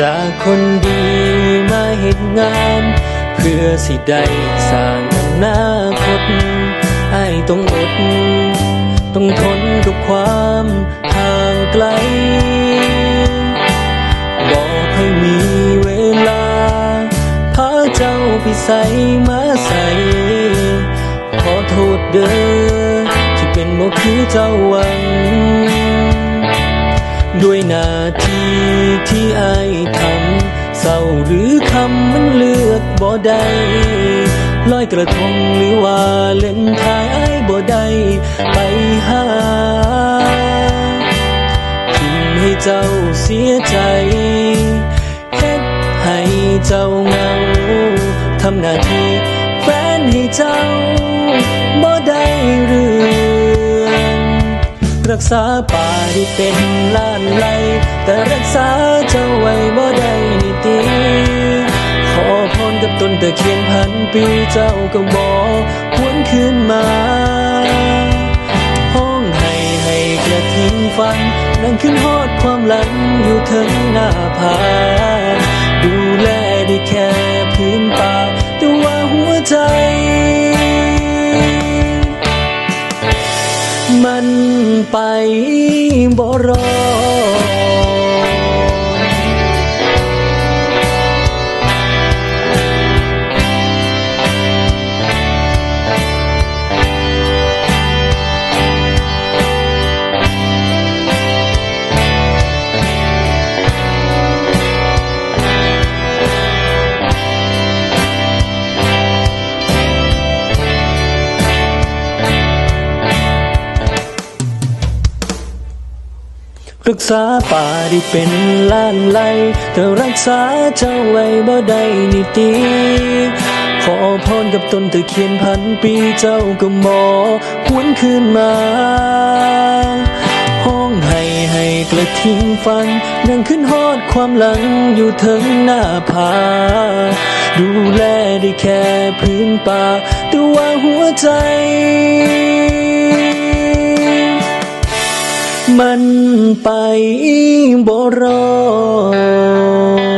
จากคนดีมาเหตุงาน เพื่อสิได้สร้างอนาคตไอ้ต้องอดต้องทนกับความห่างไกล บอกให้มีเวลา พาเจ้าไปใส่มาใส่ขอโทษเด้อที่เป็นบ่คือเจ้าหวัง ด้วยนาทีที่อายทำเศร้าหรือคำมันเลือกบ่ได้ลอยกระทงหรือว่าเล่นทายอายบ่ได้ไปหาทิมให้เจ้าเสียใจเฮ็ดให้เจ้าเหงาทำหน้าที่แฟนให้เจ้าบ่ได้เรื่อ กษาป่าที่เป็นล้านไลแต่รักษาเจ้าไว้บ่ได้นี่ตีขอพรกับต้นตะเคียนพันปีเจ้าก็บอกหวนคืนมาห้องให้ให้กระทิงฟังนั่งขึ้นฮอดความหลังอยู่เทิงหน้าผา มันไปบ่รอด รักษาป่าได้เป็นล้านไลแต่รักษาเจ้าไว้บ่ได้นี่ตีขอพรกับต้นตะเคียนพันปีเจ้าก็หมอหวนคืนมา ห้องให้ให้กระทิงฟังนั่งขึ้นฮอดความหลังอยู่เทิงหน้าผาดูแลได้แค่พื้นป่าแต่ว่าหัวใจ มันไปบ่รอด